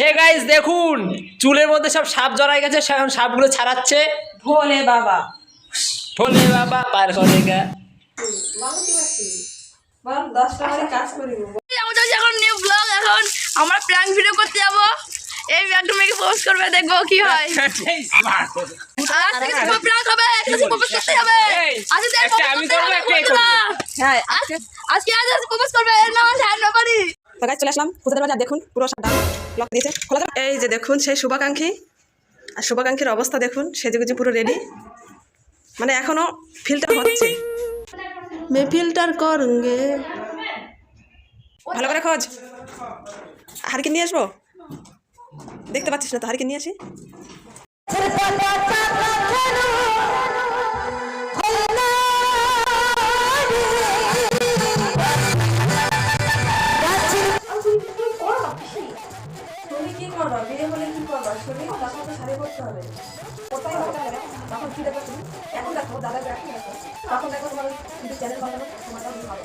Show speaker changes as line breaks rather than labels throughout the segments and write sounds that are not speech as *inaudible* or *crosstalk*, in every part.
Hey guys দেখুন চুলের মধ্যে সব সাপ জড়াই গেছে সে এখন সাপগুলো ছাড়াচ্ছে।
ভোলে বাবা।
ভোলে বাবা পার করে গা।
এখন নিউ ব্লগ এখন। আমরা প্র্যাঙ্ক ভিডিও করতে যাব। এই ব্যাগটা মেয়েকে পোস্ট করবে দেখব কি হয়। *laughs* আজকে করতে হবে আজকে
আমি করব, একটা এ করব।
আজকে আজকে আজ প্রপোজ করবে এর নাম হ্যান্ডবাড়ি
তো গাছ চলে আসলাম পুজোর বাজার দেখুন পুরো সাদা। লক দিয়েছে। খোলা এই যে দেখুন সেই শুভাকাঙ্ক্ষী। আর শুভাকাঙ্ক্ষীর অবস্থা দেখুন সেজেগুজি পুরো রেডি মানে এখনও ফিল্টার হচ্ছে। মে ফিল্টার করুঙ্গে। ভালো করে খোঁজ। হারকে নিয়ে আসব? দেখতে পাচ্ছিস না তো হারকে নিয়ে আসি। কি করবা? বিয়ে হলে কি করবা? শরীর তখন তো শাড়ি পরতে হবে। কোথায় হবে? তখন কি দেখো তুমি? এখন দেখো দাদা এখন দেখো? তখন দেখো তোমার কিন্তু চ্যানেল বানানো তোমার ভালো।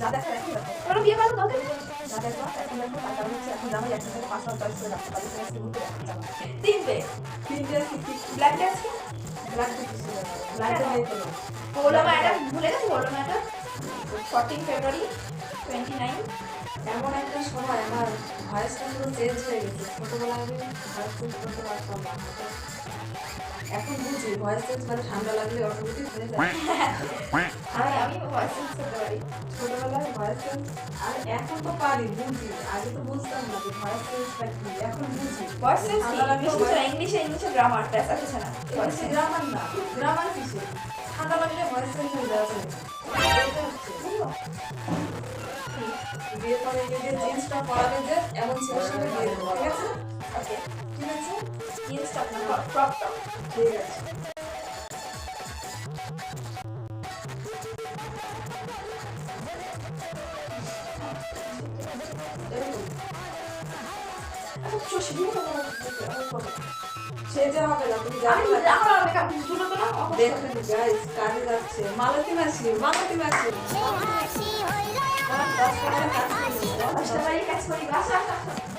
দাদা এখন দেখো।
তোমরা বিয়ে করো
এখন দেখো হচ্ছে এখন করে রাখতে পারি
তিনটে
তিনটে
ব্ল্যাক ড্রেস
ব্ল্যাক ব্ল্যাক নেই
বলো ম্যাডাম ভুলে গেছি? বলো madam fourteen February twenty nine
এমন একটা সময় আমার ভয়েসটা পুরো চেঞ্জ হয়ে গেছে। ছোটোবেলায় আমি ভয়েস চেঞ্জ করতে পারতাম না। এখন বুঝি ভয়েস চেঞ্জ মানে ঠান্ডা লাগলে অটোমেটিক হয়ে যায়।
আমি আমি ভয়েস চেঞ্জ করতে পারি।
ছোটোবেলায় ভয়েস চেঞ্জ আর এখন তো পারি বুঝি। আগে তো বুঝতাম না যে ভয়েস চেঞ্জটা কি। এখন বুঝি।
ভয়েস চেঞ্জ ইংলিশে ইংলিশে গ্রামার ব্যাস আর কিছু না
ভয়েস গ্রামার না গ্রামার কিসে ঠান্ডা লাগলে ভয়েস চেঞ্জ হয়ে হচ্ছে বিয়ে করে যে জিন্সটা পরাবে যে এমন ছেলের সঙ্গে বিয়ে দেবো ঠিক আছে?
ওকে
ঠিক আছে?
জিন্সটা ক্রপ টপ
ঠিক আছে। সেটা হবে না তুমি
আমি
না।
আমার মেকআপ দুটো তো না
দেখুন গাইস কাজে যাচ্ছে। মালতী মাসি মালতী মাসি।
কাজ করি বাসা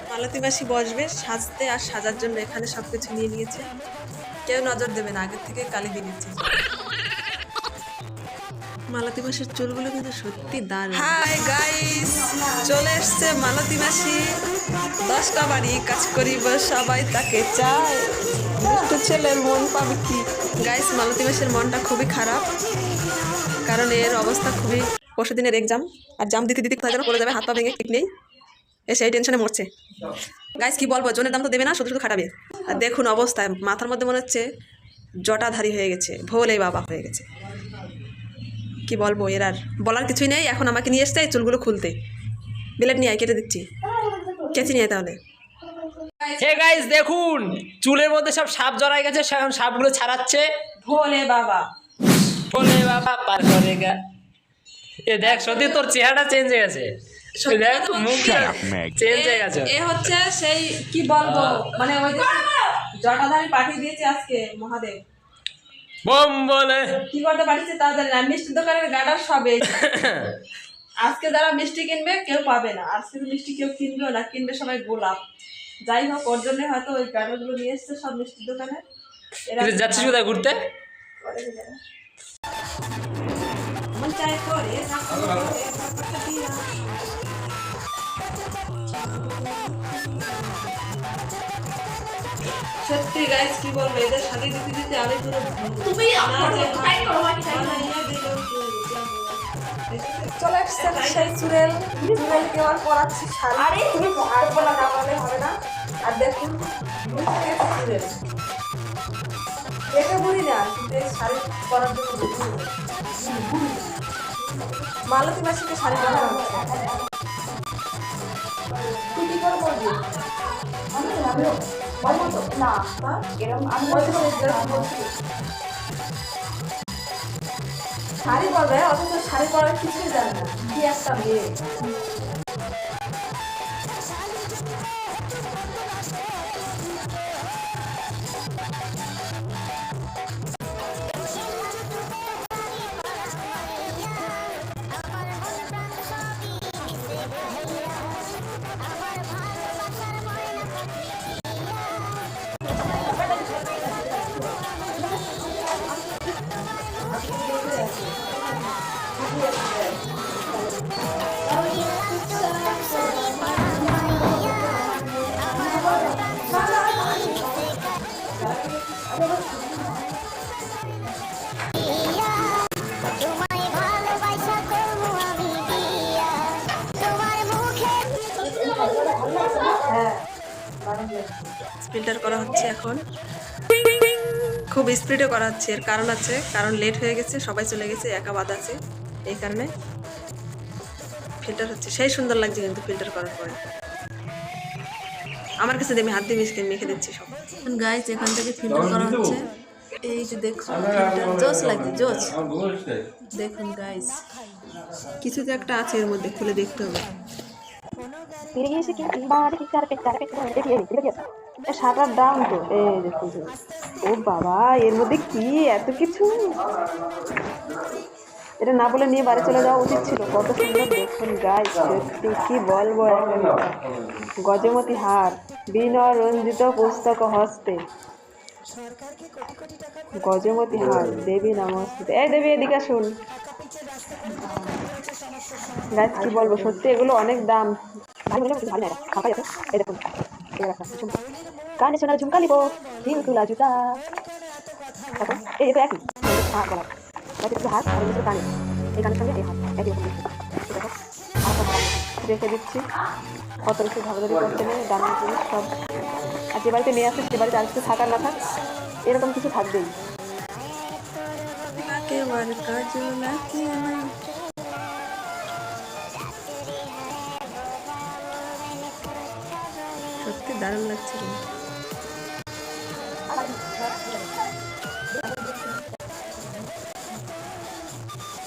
মালতী মাসি বসবে, সাজতে আর সাজার জন্য এখানে সব কিছু নিয়ে নিয়েছে। কেউ নজর দেবে না, আগের থেকে কালি দিয়ে নিচ্ছে মালতী চুলগুলো কিন্তু সত্যি দারুণ। হাই গাইস চলে এসছে মালতী মাসি দশটা বাড়ি, কাজ করিব, সবাই তাকে চায়। দুষ্টু ছেলের মন পাবে কি? গাইস মালতী মনটা খুবই খারাপ, কারণ এর অবস্থা খুবই পরশু দিনের এক্সাম আর জাম দিতে দিতে কোথায় যেন পড়ে যাবে, হাত পা ভেঙে, ঠিক নেই। এ সেই টেনশনে মরছে। গাইস কি বলব, জনের দাম তো দেবে না, শুধু শুধু খাটাবে। আর দেখুন অবস্থায় মাথার মধ্যে মনে হচ্ছে জটাধারী হয়ে গেছে, ভোলে বাবা হয়ে গেছে। কি বলব, এর আর বলার কিছুই নেই, এখন আমাকে নিয়ে এসছে চুলগুলো খুলতে। বিলেট নিয়ে আয়, কেটে দিচ্ছি। কেচি নিয়ে তাহলে।
হে গাইস দেখুন, চুলের মধ্যে সব সাপ জড়াই গেছে সাপগুলো ছাড়াচ্ছে।
ভোলে বাবা।
ভোলে বাবা, পার করে গা এ দেখ সত্যি তোর চেহারাটা চেঞ্জ হয়ে গেছে। দেখ চেঞ্জ হয়ে গেছে।
এ হচ্ছে সেই কি বলব? মানে ওই জটাধারী পাঠিয়ে দিয়েছে আজকে মহাদেব।
বোম বলে।
কি করতে পারিছে তা জানি না মিষ্টির দোকানের গাডার সবে আজকে যারা মিষ্টি কিনবে কেউ পাবে না। আজকে মিষ্টি কেউ কিনবেও না কিনবে সবাই গোলাপ। যাই হোক ওর জন্য হয়তো ওই গাডারগুলো নিয়ে এসছে সব মিষ্টির দোকানে।
যাচ্ছিস কোথায় ঘুরতে?
সত্যি গাইস কি বলব এদের সাথে দিতে দিতে আমি পুরো
তুমি আমার টাইম করো বাকি টাইম
চলে এসছে সেই চুড়েল। চুড়েলকে পড়াচ্ছি শাড়ি।
আরে তুমি
আর বলা না বলে হবে না। আর দেখুন চুড়েল দেখে বুড়ি না কিন্তু শাড়ি পরার জন্য। মালতী মাসিকে শাড়ি পরা হচ্ছে। বলে শাড়ি পরবে, অথচ শাড়ি পরার কিছুই জানে না। কি একটা মেয়ে। Ha ha ha! ফিল্টার করা হচ্ছে এখন। খুব স্পিডে করা হচ্ছে এর কারণ আছে কারণ লেট হয়ে গেছে সবাই চলে গেছে একা বাদ আছে এই কারণে ফিল্টার হচ্ছে। সেই সুন্দর লাগছে কিন্তু ফিল্টার করার পরে। আমার কাছে আমি হাত দিয়ে মিশকে মেখে দিচ্ছি সব। গাইস এখান থেকে ফিল্টার করা হচ্ছে। এই যে দেখুন ফিল্টার জোস লাগছে জোস দেখুন গাইজ কিছু তো একটা আছে এর মধ্যে খুলে দেখতে হবে।
সাটার দাম তো এই দেখুন ও বাবা এর মধ্যে কি এত কিছু এটা না বলে নিয়ে বাড়ি চলে যাওয়া উচিত ছিল কত সুন্দর দেখুন গাই সত্যি কি বলব গজমতি হার বিনয় রঞ্জিত পুস্তক হস্তে গজমতি হার দেবী নমস্তে এই দেবী এদিকে শুন গাছ কি বলব সত্যি এগুলো অনেক দাম কানে ঝুমকা তুলা জুতা। এই এটা একই। হাত শুধু হাত এই কানে। এই কানের সঙ্গে এই হাত, একই রকম হাত দিচ্ছি। কত করতে নেই দামের জিনিস সব। আর যে বাড়িতে নিয়ে আসে সে বাড়িতে আর কিছু থাকার না থাক, এরকম কিছু থাকবেই।
সত্যি দারুণ লাগছে কিন্তু।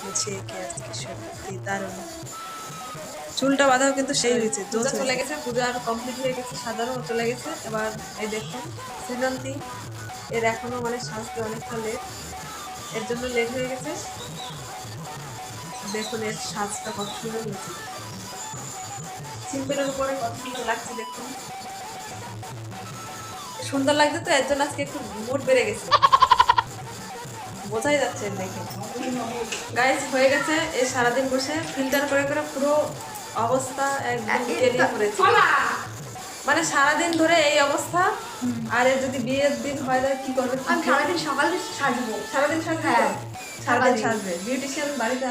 আজকে সত্যি দারুণ। চুলটা বাঁধাও কিন্তু সেই হয়েছে। পূজা চলে গেছে পূজা আর কমপ্লিট হয়ে গেছে সাধারণ চলে গেছে। এবার এই দেখুন শ্রীনন্তী এর এখনও মানে সাজতে অনেকটা লেট এর জন্য লেট হয়ে গেছে। দেখুন এর সাজটা কত সুন্দর হয়েছে। সিম্পলের উপরে কত সুন্দর লাগছে দেখুন। সুন্দর লাগছে তো এর জন্য আজকে একটু মুড বেড়ে গেছে। বোঝাই যাচ্ছে দেখে। গাইজ হয়ে গেছে এই সারাদিন বসে ফিল্টার করে করে পুরো অবস্থা একদম মানে সারাদিন ধরে এই অবস্থা আর যদি বিয়ের দিন হয় তাহলে কি করবে?
আমি সারাদিন সকালে সাজবো।
সারাদিন সাজবে
হ্যাঁ।
সারাদিন সাজবে। বিউটিশিয়ান বাড়িতে